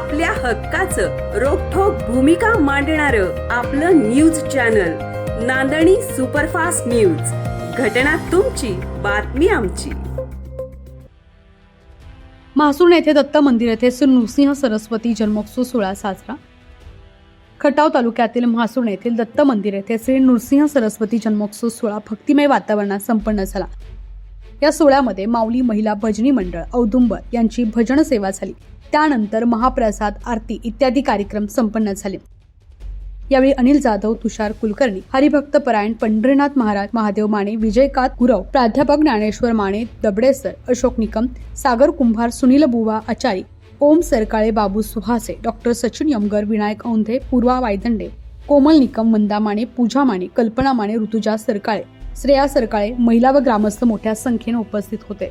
आपल्या हक्काचं रोखोक भूमिका मांडणार आपलं news channel Nandani superfast news. घटना तुमची बातमी आमची. म्हासूर येथे दत्त मंदिर येथे श्री नृसिंह सरस्वती जन्मोत्सव सोहळा साजरा. खटाव तालुक्यातील म्हासून येथील दत्त मंदिर येथे श्री नृसिंह सरस्वती जन्मोत्सव सोहळा भक्तिमय वातावरणात संपन्न झाला. या सोहळ्यामध्ये माऊली महिला भजनी मंडळ औदुंबर यांची भजन सेवा झाली. त्यानंतर महाप्रसाद आरती इत्यादी कार्यक्रम संपन्न झाले. यावेळी अनिल जाधव तुषार कुलकर्णी हरिभक्त परायण पंढरीनाथ महाराज महादेव माने विजयकांत गुरव प्राध्यापक ज्ञानेश्वर माने दबडेसर अशोक निकम सागर कुंभार सुनील बुवा आचारी ओम सरकाळे बाबू सुहासे डॉक्टर सचिन यमगर विनायक औंधे पूर्वा वायदंडे कोमल निकम मंदा माने पूजा माने कल्पना माने ऋतुजा सरकाळे श्रेया सरकाळे महिला व ग्रामस्थ मोठ्या संख्येने उपस्थित होते.